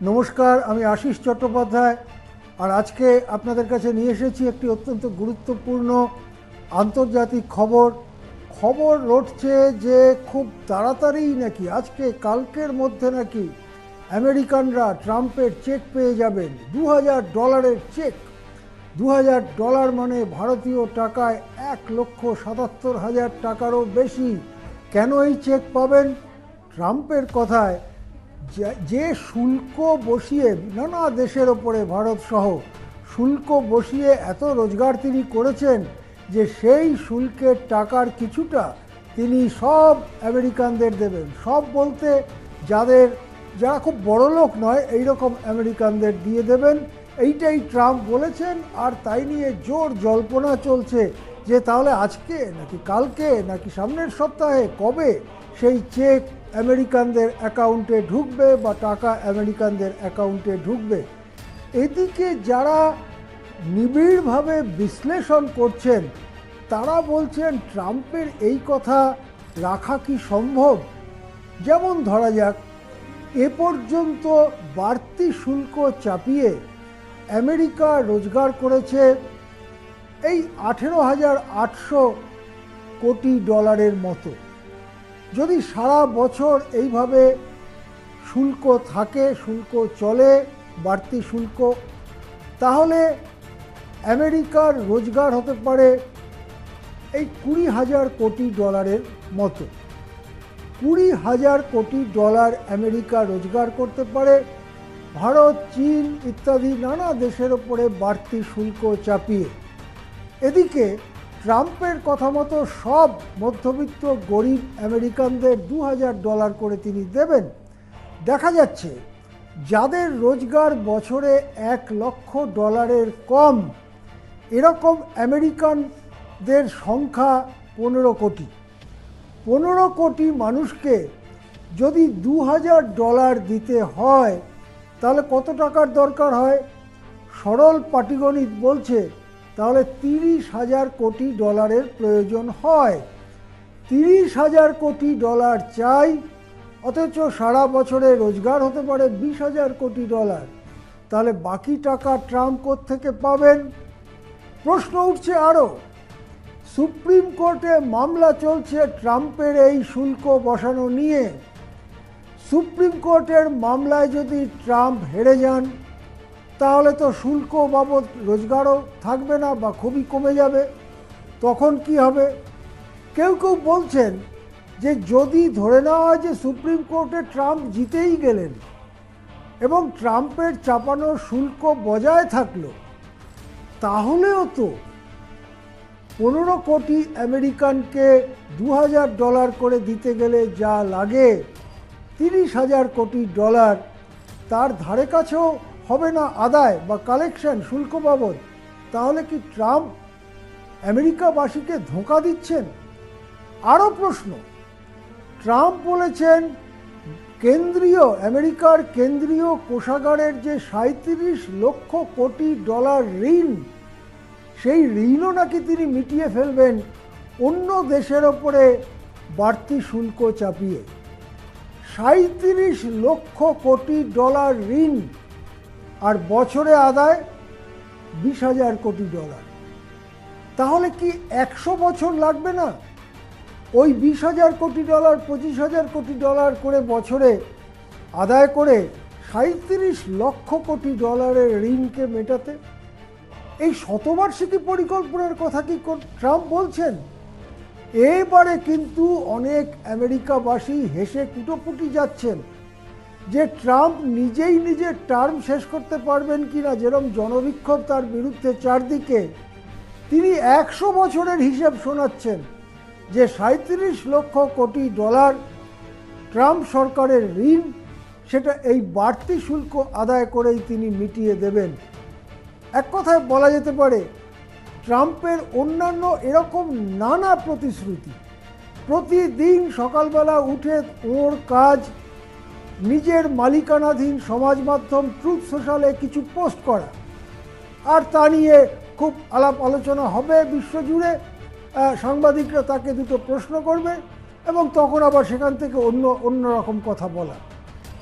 নমস্কার, আমি আশিস চট্টোপাধ্যায়। আর আজকে আপনাদের কাছে নিয়ে এসেছি একটি অত্যন্ত গুরুত্বপূর্ণ আন্তর্জাতিক খবর। খবর রটছে যে খুব তাড়াতাড়িই নাকি, আজকে কালকের মধ্যে নাকি আমেরিকানরা ট্রাম্পের চেক পেয়ে যাবেন। দু হাজার ডলারের চেক। দু হাজার ডলার মানে ভারতীয় টাকায় এক লক্ষ সাতাত্তর হাজার টাকারও বেশি। কেন এই চেক পাবেন? ট্রাম্পের কথায় যে- শুল্ক বসিয়ে নানা দেশের ওপরে, ভারত সহ, শুল্ক বসিয়ে এত রোজগার তিনি করেছেন যে সেই শুল্কের টাকার কিছুটা তিনি সব আমেরিকানদের দেবেন। সব বলতে যাদের, যারা খুব বড় লোক নয় এই রকম আমেরিকানদের দিয়ে দেবেন। এইটাই ট্রাম্প বলেছেন, আর তাই নিয়ে জোর জল্পনা চলছে যে তাহলে আজকে, নাকি কালকে, নাকি সামনের সপ্তাহে, কবে সেই চেক আমেরিকানদের অ্যাকাউন্টে ঢুকবে বা টাকা আমেরিকানদের অ্যাকাউন্টে ঢুকবে, এদিকে যারা নিবিড়ভাবে বিশ্লেষণ করছেন, তারা বলছেন ট্রাম্পের এই কথা রাখা কি সম্ভব? যেমন ধরা যাক, এ পর্যন্ত বাড়তি শুল্ক চাপিয়ে আমেরিকা রোজগার করেছে এই আঠেরো হাজার আটশো কোটি ডলারের মতো। যদি সারা বছর এইভাবে শুল্ক থাকে, শুল্ক চলে, বাড়তি শুল্ক, তাহলে আমেরিকার রোজগার হতে পারে এই কুড়ি হাজার কোটি ডলারের মতো। কুড়ি হাজার কোটি ডলার আমেরিকা রোজগার করতে পারে, ভারত, চীন ইত্যাদি নানা দেশের ওপরে বাড়তি শুল্ক চাপিয়ে। এদিকে ট্রাম্পের কথা মতো সব মধ্যবিত্ত গরিব আমেরিকানদের দু হাজার ডলার করে তিনি দেবেন। দেখা যাচ্ছে, যাদের রোজগার বছরে এক লক্ষ ডলারের কম, এরকম আমেরিকানদের সংখ্যা পনেরো কোটি। পনেরো কোটি মানুষকে যদি দু হাজার ডলার দিতে হয়, তাহলে কত টাকার দরকার হয়? সরল পাটিগণিত বলছে তাহলে তিরিশ হাজার কোটি ডলারের প্রয়োজন হয়। তিরিশ হাজার কোটি ডলার চাই, অথচ সারা বছরে রোজগার হতে পারে বিশ হাজার কোটি ডলার। তাহলে বাকি টাকা ট্রাম্প থেকে পাবেন? প্রশ্ন উঠছে আরও সুপ্রিম কোর্টে মামলা চলছে ট্রাম্পের এই শুল্ক বসানো নিয়ে। সুপ্রিম কোর্টের মামলায় যদি ট্রাম্প হেরে যান তাহলে তো শুল্ক বাবদ রোজগারও থাকবে না বা খুবই কমে যাবে। তখন কি হবে? কেউ কেউ বলছেন যে যদি ধরে নেওয়া হয় যে সুপ্রিম কোর্টে ট্রাম্প জিতেই গেলেন এবং ট্রাম্পের চাপানো শুল্ক বজায় থাকল, তাহলেও তো পনেরো কোটি আমেরিকানকে দু হাজার ডলার করে দিতে গেলে যা লাগে, তিরিশ হাজার কোটি ডলার তার ধারে কাছেও হবে না আদায় বা কালেকশন শুল্ক বাবদ, তাহলে কি ট্রাম্প আমেরিকাবাসীকে ধোঁকা দিচ্ছেন? আরও প্রশ্ন, ট্রাম্প বলেছেন কেন্দ্রীয়, আমেরিকার কেন্দ্রীয় কোষাগারের যে সাঁত্রিশ লক্ষ কোটি ডলার ঋণ, সেই ঋণও নাকি তিনি মিটিয়ে ফেলবেন অন্য দেশের ওপরে বাড়তি শুল্ক চাপিয়ে। সাঁত্রিশ লক্ষ কোটি ডলার ঋণ আর বছরে আদায় বিশ হাজার কোটি ডলার। তাহলে কি একশো বছর লাগবে না? ওই বিশ হাজার কোটি ডলার, পঁচিশ হাজার কোটি ডলার করে বছরে আদায় করে সাঁত্রিশ লক্ষ কোটি ডলারের ঋণকে মেটাতে? এই শতবার্ষিকী পরিকল্পনার কথা কি ট্রাম্প বলছেন? এবারে কিন্তু অনেক আমেরিকাবাসী হেসে কুটোপুটি যাচ্ছেন। যে ট্রাম্প নিজেই নিজের টার্ম শেষ করতে পারবেন কি না যেরকম জনবিক্ষোভ তার বিরুদ্ধে চারদিকে, তিনি একশো বছরের হিসেব শোনাচ্ছেন যে সাঁত্রিশ লক্ষ কোটি ডলার ট্রাম্প সরকারের ঋণ, সেটা এই বাড়তি শুল্ক আদায় করেই তিনি মিটিয়ে দেবেন। এক কথায় বলা যেতে পারে, ট্রাম্পের অন্যান্য এরকম নানা প্রতিশ্রুতি, প্রতিদিন সকালবেলা উঠে ওর কাজ নিজের মালিকানাধীন সমাজ মাধ্যম ট্রুথ সোশ্যালে কিছু পোস্ট করা। আর তা নিয়ে খুব আলাপ আলোচনা হবে বিশ্বজুড়ে। সাংবাদিকরা তাকে দুটো প্রশ্ন করবে এবং তখন আবার সেখান থেকে অন্য অন্য রকম কথা বলা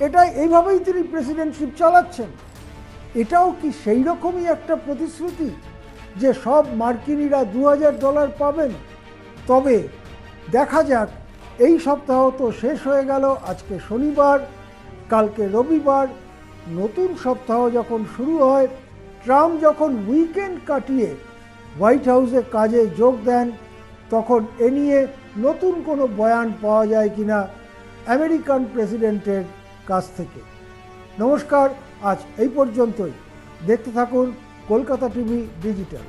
এটা এইভাবেই তিনি প্রেসিডেন্টশিপ চালাচ্ছেন। এটাও কি সেই রকমই একটা প্রতিশ্রুতি যে সব মার্কিনিরা দু হাজার ডলার পাবেন? তবে দেখা যাক, এই সপ্তাহ তো শেষ হয়ে গেল, আজকে শনিবার। কালকে রবিবার নতুন সপ্তাহ যখন শুরু হয়, ট্রাম্প যখন উইকেন্ড কাটিয়ে হোয়াইট হাউসে কাজে যোগ দেন, তখন এ নিয়ে নতুন কোনো বয়ান পাওয়া যায় কিনা আমেরিকান প্রেসিডেন্টের কাছ থেকে। নমস্কার, আজ এই পর্যন্তই। দেখতে থাকুন, কলকাতা টিভি ডিজিটাল।